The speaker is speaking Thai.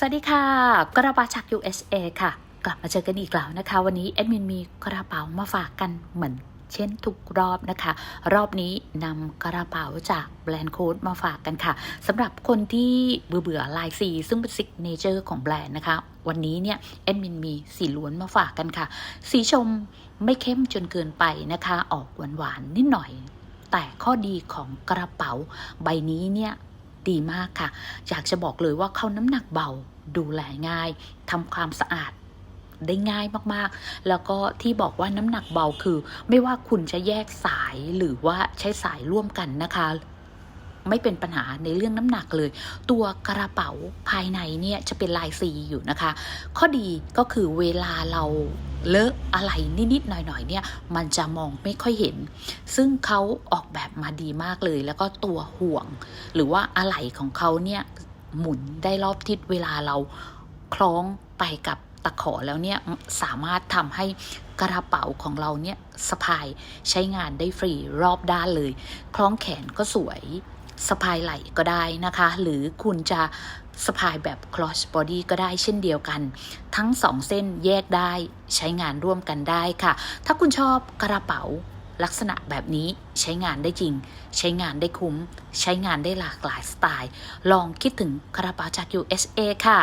สวัสดีค่ะ กระเป๋าจาก USA ค่ะ กลับมาเจอกันอีกแล้วนะคะ วันนี้แอดมินมีกระเป๋ามาฝากกันเหมือนเช่นทุกรอบนะคะ รอบนี้นำกระเป๋าจากแบรนด์โค้ดมาฝากกันค่ะสำหรับคนที่เบื่อเบื่อลายสี ซึ่งเป็นซิกเนเจอร์ของแบรนด์นะคะ วันนี้เนี่ยแอดมินมีสีล้วนมาฝากกันค่ะ สีชมไม่เข้มจนเกินไปนะคะ ออกหวานๆนิดหน่อย แต่ข้อดีของกระเป๋าใบนี้เนี่ย ดีมากค่ะ อยากจะบอกเลยว่าเขาน้ำหนักเบาดูแลง่ายทำความสะอาดได้ง่ายมากๆ แล้วก็ที่บอกว่าน้ำหนักเบาคือ ไม่ว่าคุณจะแยกสายหรือว่าใช้สายร่วมกันนะคะ ไม่เป็นปัญหาในเรื่องน้ำหนักเลย ตัวกระเป๋าภายในเนี่ยจะเป็นลายซีอยู่นะคะ ข้อดีก็คือเวลาเราเลอะอะไรนิดๆหน่อยๆเนี่ยมันจะมองไม่ค่อยเห็น ซึ่งเขาออกแบบมาดีมากเลย แล้วก็ตัวห่วง หรือว่าอะไหล่ของเขาเนี่ยหมุนได้รอบทิศเวลาเราคล้องไปกับตะขอแล้วเนี่ยสามารถทำให้กระเป๋าของเราเนี่ยสะพายใช้งานได้ฟรีรอบด้านเลย คล้องแขนก็สวย สะพายไหล่ก็ได้นะคะ หรือคุณจะสะพายแบบ cross body ก็ได้เช่นเดียวกัน ทั้งสองเส้นแยกได้ใช้งานร่วมกันได้ค่ะ ถ้าคุณชอบกระเป๋าลักษณะแบบนี้ใช้งานได้จริง ใช้งานได้คุ้ม ใช้งานได้หลากหลายสไตล์ ลองคิดถึงกระเป๋าจาก USA ค่ะ